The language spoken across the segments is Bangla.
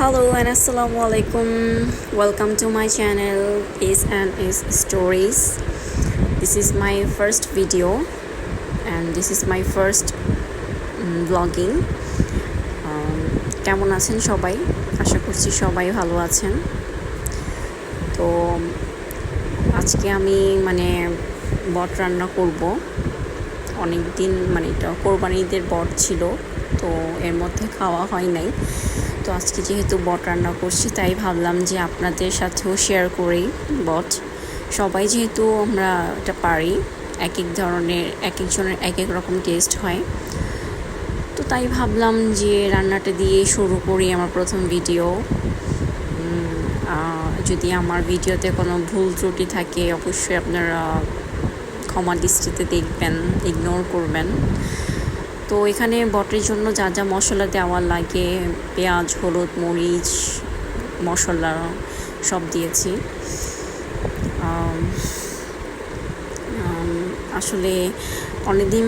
Assalamu alaikum. Welcome to my channel Is and Is Stories. This is my first video and this is my first mm, vlogging. Um, কেমন আছেন সবাই আশা করছি সবাই ভালো আছেন তো আজকে আমি মানে বট রান্না করব অনেক দিন মানে এটা কোরবানিদের বট ছিল তো এর মধ্যে খাওয়া হয় নাই। তো আজকে যেহেতু বট রান্না করছি, তাই ভাবলাম যে আপনাদের সাথেও শেয়ার করি বট। সবাই যেহেতু আমরা এটা পারি, এক এক ধরনের, এক একজনের এক এক রকম টেস্ট হয়। তো তাই ভাবলাম যে রান্নাটা দিয়ে শুরু করি আমার প্রথম ভিডিও যদি আমার ভিডিওতে কোনো ভুল ত্রুটি থাকে, অবশ্যই আপনারা ক্ষমা দৃষ্টিতে দেখবেন ইগনোর করবেন। তো এখানে বটের জন্য যা যা মশলা দেওয়া লাগে, পেঁয়াজ, হলুদ, মরিচ, মশলা সব দিয়েছি। আসলে অনেকদিন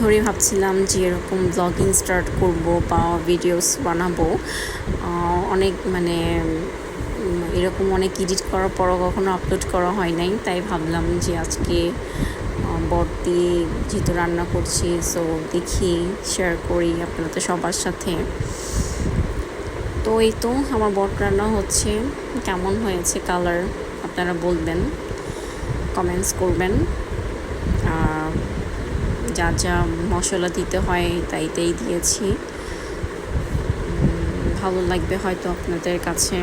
ধরে ভাবছিলাম যে এরকম ব্লগিং স্টার্ট করব বা ভিডিওস বানাবো। অনেক মানে এরকম অনেক এডিট করার পরও কখনো আপলোড করা হয় নাই, তাই ভাবলাম যে আজকে বট দিয়ে যেহেতু রান্না করছি সো দেখি শেয়ার করি আপনাদের সবার সাথে। তো এই তো আমার বট রান্না হচ্ছে, কেমন হয়েছে কালার আপনারা বলবেন কমেন্টস করবেন। যা যা মশলা দিতে হয় তাই তাই দিয়েছি। ভালো লাগবে হয়তো আপনাদের কাছে।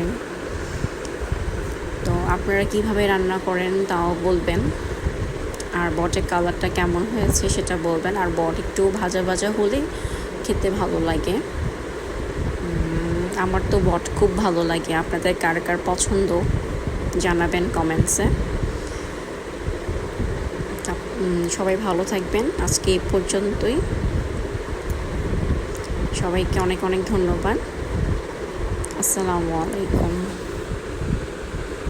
আপনারা কীভাবে রান্না করেন তাও বলবেন। আর বটের কালারটা কেমন হয়েছে সেটা বলবেন। আর বট একটু ভাজা ভাজা হলে খেতে ভালো লাগে। আমার তো বট খুব ভালো লাগে। আপনাদের কার কার পছন্দ জানাবেন কমেন্টসে। সবাই ভালো থাকবেন। আজকে এই পর্যন্তই। সবাইকে অনেক অনেক ধন্যবাদ। আসসালামু আলাইকুম।